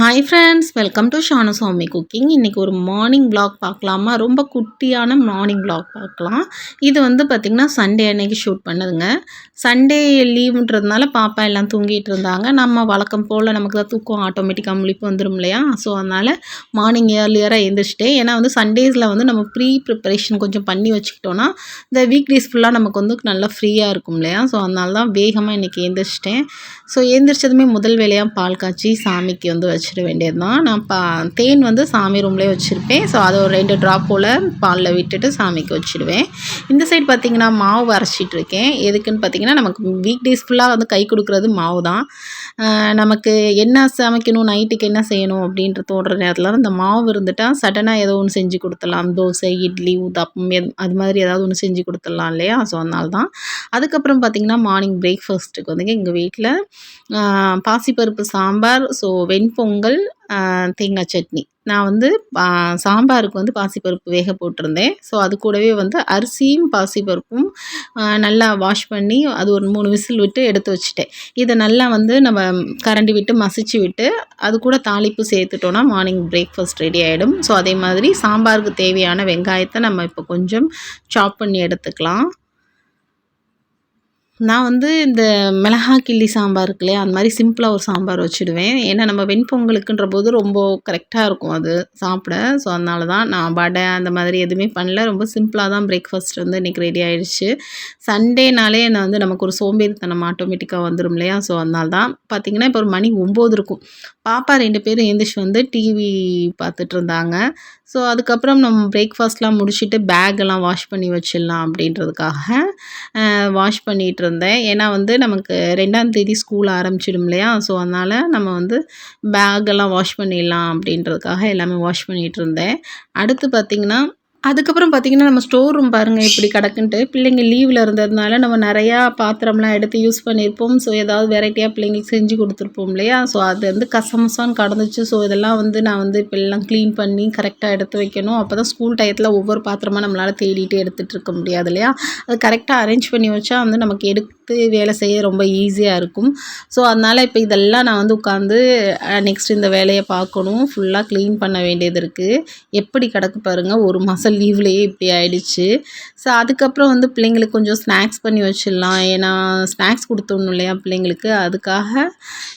Hi friends welcome to Shanu Sami cooking இன்றைக்கி ஒரு morning block பார்க்கலாமா? ரொம்ப குட்டியான மார்னிங் ப்ளாக் பார்க்கலாம். இது வந்து பார்த்திங்கன்னா சண்டே அன்னைக்கு ஷூட் பண்ணதுங்க. சண்டே லீவுன்றதுனால பாப்பா எல்லாம் தூங்கிட்டு இருந்தாங்க. நம்ம வழக்கம் போல் நமக்கு தான் தூக்கம் ஆட்டோமேட்டிக்காக முழிப்பு வந்துடும் இல்லையா? ஸோ அதனால் மார்னிங் ஏர்லியராக எழுந்திரிச்சிட்டேன் ஏன்னா வந்து சண்டேஸில் வந்து நம்ம ப்ரீ ப்ரிப்பரேஷன் கொஞ்சம் பண்ணி வச்சுக்கிட்டோன்னா இந்த வீக் டேஸ் ஃபுல்லாக நமக்கு வந்து நல்லா ஃப்ரீயாக இருக்கும் இல்லையா? ஸோ அதனால தான் வேகமாக இன்றைக்கி எழுந்திரிச்சிட்டேன் ஸோ எழுந்திரிச்சதுமே முதல் வேலையாக பால் காய்ச்சி சாமிக்கு வந்து வச்சு வச்சிட வேண்டியது தான். நான் பா தேன் வந்து சாமி ரூம்லேயே வச்சுருப்பேன். ஸோ அதை ஒரு ரெண்டு ட்ராப் போல் பாலில் விட்டுட்டு சாமிக்கு வச்சுடுவேன். இந்த சைடு பார்த்திங்கன்னா மாவு அரைச்சிட்டு இருக்கேன். எதுக்குன்னு பார்த்தீங்கன்னா நமக்கு வீக் டேஸ் ஃபுல்லாக வந்து கை கொடுக்குறது மாவு தான். நமக்கு என்ன சமைக்கணும் நைட்டுக்கு என்ன செய்யணும் அப்படின்ற தோன்ற நேரத்தில் இந்த மாவு இருந்துட்டால் சடனாக ஏதோ ஒன்று செஞ்சு கொடுத்துடலாம். தோசை இட்லி ஊத்தாப்பம் எது அது மாதிரி ஏதாவது ஒன்று செஞ்சு கொடுத்துடலாம் இல்லையா? ஸோ அதனால தான். அதுக்கப்புறம் பார்த்திங்கன்னா மார்னிங் பிரேக்ஃபாஸ்ட்டுக்கு வந்து எங்கள் வீட்டில் பாசிப்பருப்பு சாம்பார் ஸோ வெண்பொங்கல் பொங்கல் தேங்காய் சட்னி. நான் வந்து சாம்பாருக்கு வந்து பாசிப்பருப்பு வேக போட்டிருந்தேன். ஸோ அது கூடவே வந்து அரிசியும் பாசிப்பருப்பும் நல்லா வாஷ் பண்ணி அது ஒரு மூணு விசில் விட்டு எடுத்து வச்சுட்டேன். இதை நல்லா வந்து நம்ம கரண்டி விட்டு மசிச்சு விட்டு அது கூட தாளிப்பு சேர்த்துட்டோன்னா மார்னிங் பிரேக்ஃபாஸ்ட் ரெடி ஆகிடும் ஸோ அதே மாதிரி சாம்பாருக்கு தேவையான வெங்காயத்தை நம்ம இப்போ கொஞ்சம் சாப் பண்ணி எடுத்துக்கலாம். நான் வந்து இந்த மிளகா கிள்ளி சாம்பார் இருக்கு இல்லையா அந்த மாதிரி சிம்பிளாக ஒரு சாம்பார் வச்சுடுவேன். ஏன்னா நம்ம வெண்பொங்கலுக்குன்ற போது ரொம்ப கரெக்டாக இருக்கும் அது சாப்பிட. ஸோ அதனால தான் நான் வடை அந்த மாதிரி எதுவுமே பண்ணல. ரொம்ப சிம்பிளாக தான் பிரேக்ஃபாஸ்ட் வந்து இன்றைக்கி ரெடி ஆகிடுச்சு சண்டேனாலே நான் வந்து நமக்கு ஒரு சோம்பேறித்தனம் ஆட்டோமேட்டிக்காக வந்துடும் இல்லையா? ஸோ அதனால தான் பார்த்தீங்கன்னா இப்போ ஒரு மணி ஒம்பது இருக்கும். பாப்பா ரெண்டு பேரும் எழுந்திரிச்சு வந்து டிவி பார்த்துட்டு இருந்தாங்க. ஸோ அதுக்கப்புறம் நம்ம பிரேக்ஃபாஸ்ட்லாம் முடிச்சுட்டு பேக்கெல்லாம் வாஷ் பண்ணி வச்சிடலாம் அப்படின்றதுக்காக வாஷ் பண்ணிகிட்டு இருந்தேன். ஏன்னா வந்து நமக்கு ரெண்டாந்தேதி ஸ்கூல் ஆரம்பிச்சிடும் இல்லையா? ஸோ அதனால் நம்ம வந்து பேக்கெல்லாம் வாஷ் பண்ணிடலாம் அப்படின்றதுக்காக எல்லாமே வாஷ் பண்ணிகிட்டு இருந்தேன். அடுத்து பார்த்திங்கன்னா அதுக்கப்புறம் பார்த்திங்கன்னா நம்ம ஸ்டோர் ரூம் பாருங்கள் இப்படி கிடக்குன்ட்டு. பிள்ளைங்க லீவில் இருந்ததுனால நம்ம நிறையா பாத்திரம்லாம் எடுத்து யூஸ் பண்ணியிருப்போம். ஸோ ஏதாவது வெரைட்டியாக பிள்ளைங்களுக்கு செஞ்சு கொடுத்துருப்போம் இல்லையா? ஸோ அது வந்து கசமசான்னு கடந்துச்சு. ஸோ இதெல்லாம் வந்து நான் வந்து இப்போ எல்லாம் க்ளீன் பண்ணி கரெக்டாக எடுத்து வைக்கணும். அப்போ தான் ஸ்கூல் டயத்தில் ஒவ்வொரு பாத்திரமாக நம்மளால் தேடிட்டு எடுத்துகிட்டு இருக்க முடியாது இல்லையா? அது கரெக்டாக அரேஞ்ச் பண்ணி வச்சா வந்து நமக்கு எடுத்து வேலை செய்ய ரொம்ப ஈஸியாக இருக்கும். ஸோ அதனால் இப்போ இதெல்லாம் நான் வந்து உட்காந்து நெக்ஸ்ட் இந்த வேலையை பார்க்கணும். ஃபுல்லாக க்ளீன் பண்ண வேண்டியது இருக்குது எப்படி கிடக்கு பாருங்கள் ஒரு மாதம் லீவ்லேயே இப்படி ஆயிடுச்சு. ஸோ அதுக்கப்புறம் வந்து பிள்ளைங்களுக்கு கொஞ்சம் ஸ்நாக்ஸ் பண்ணி வச்சிடலாம். ஏன்னா ஸ்நாக்ஸ் கொடுத்துடணும் இல்லையா பிள்ளைங்களுக்கு? அதுக்காக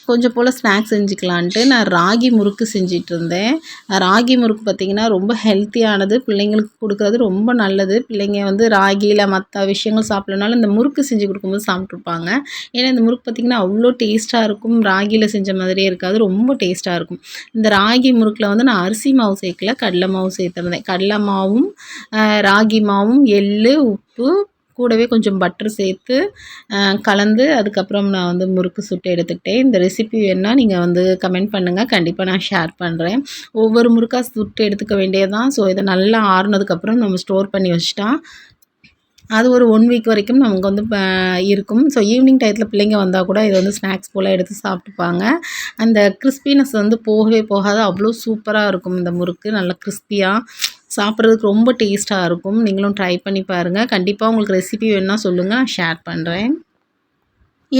கொஞ்சம் போல் ஸ்நாக்ஸ் செஞ்சுக்கலான்ட்டு நான் ராகி முறுக்கு செஞ்சிட்டு இருந்தேன். ராகி முறுக்கு பார்த்திங்கன்னா ரொம்ப ஹெல்த்தியானது பிள்ளைங்களுக்கு கொடுக்குறது ரொம்ப நல்லது. பிள்ளைங்க வந்து ராகியில் மற்ற விஷயங்கள் சாப்பிட்லனாலும் இந்த முறுக்கு செஞ்சு கொடுக்கும்போது சாப்பிட்ருப்பாங்க. ஏன்னா இந்த முறுக்கு பார்த்திங்கன்னா அவ்வளோ டேஸ்ட்டாக இருக்கும். ராகியில் செஞ்ச மாதிரியே இருக்காது. ரொம்ப டேஸ்ட்டாக இருக்கும். இந்த ராகி முறுக்கில் வந்து நான் அரிசி மாவு சேர்க்கல. கடலை மாவு சேர்த்துருந்தேன். கடலை மாவும் ராகி மாவும் எள்ளு உப்பு கூடவே கொஞ்சம் பட்டர் சேர்த்து கலந்து அதுக்கப்புறம் நான் வந்து முறுக்கு சுட்டு எடுத்துக்கிட்டேன். இந்த ரெசிபி வேணால் நீங்கள் வந்து கமெண்ட் பண்ணுங்கள் கண்டிப்பாக நான் ஷேர் பண்ணுறேன் ஒவ்வொரு முறுக்காக சுட்டு எடுத்துக்க வேண்டியதான் ஸோ இதை நல்லா ஆறுனதுக்கப்புறம் நம்ம ஸ்டோர் பண்ணி வச்சுட்டா அது ஒரு ஒன் வீக் வரைக்கும் நமக்கு வந்து ப- இருக்கும். ஸோ ஈவினிங் டயத்தில் பிள்ளைங்க வந்தால் கூட இதை வந்து ஸ்நாக்ஸ் போல் எடுத்து சாப்பிட்டுப்பாங்க. அந்த கிறிஸ்பினஸ் வந்து போகவே போகாது. அவ்வளோ சூப்பராக இருக்கும் இந்த முறுக்கு. நல்லா கிறிஸ்பியாக சாப்பிட்றதுக்கு ரொம்ப டேஸ்ட்டாக இருக்கும். நீங்களும் ட்ரை பண்ணி பாருங்கள் கண்டிப்பாக உங்களுக்கு ரெசிபி வேணுன்னா சொல்லுங்கள் நான் ஷேர் பண்ணுறேன்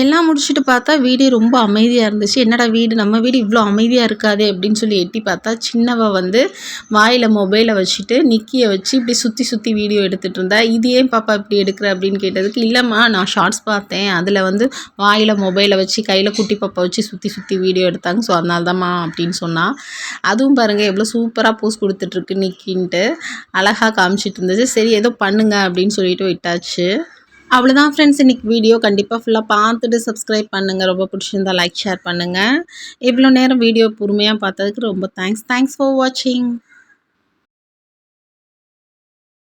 எல்லாம் முடிச்சுட்டு பார்த்தா வீடே ரொம்ப அமைதியாக இருந்துச்சு. என்னடா வீடு? நம்ம வீடு இவ்வளோ அமைதியாக இருக்காதே அப்படின்னு சொல்லி எட்டி பார்த்தா சின்னவ வந்து வாயில் மொபைலை வச்சுட்டு நிக்கியை வச்சு இப்படி சுற்றி சுற்றி வீடியோ எடுத்துகிட்டு இருந்தா. இது ஏன் பாப்பா இப்படி எடுக்கிற அப்படின்னு கேட்டதுக்கு இல்லைம்மா நான் ஷார்ட்ஸ் பார்த்தேன். அதில் வந்து வாயில் மொபைலை வச்சு கையில் குட்டி பாப்பா வச்சு சுற்றி சுற்றி வீடியோ எடுத்தாங்க. ஸோ அதனால தான்மா அப்படின்னு சொன்னான் அதுவும் பாருங்கள் எவ்வளோ சூப்பராக போஸ் கொடுத்துட்ருக்கு நிக்கின்ட்டு. அழகாக காமிச்சிட்டு இருந்துச்சு. சரி ஏதோ பண்ணுங்க அப்படின்னு சொல்லிட்டு விட்டாச்சு. அவ்வளோதான் ஃப்ரெண்ட்ஸ் இன்றைக்கி வீடியோ கண்டிப்பாக ஃபுல்லாக பார்த்துட்டு சப்ஸ்கிரைப் பண்ணுங்கள் ரொம்ப பிடிச்சிருந்தா லைக் ஷேர் பண்ணுங்கள் இவ்வளோ நேரம் வீடியோ பொறுமையாக பார்த்ததுக்கு ரொம்ப தேங்க்ஸ் தேங்க்ஸ் ஃபார் வாட்சிங்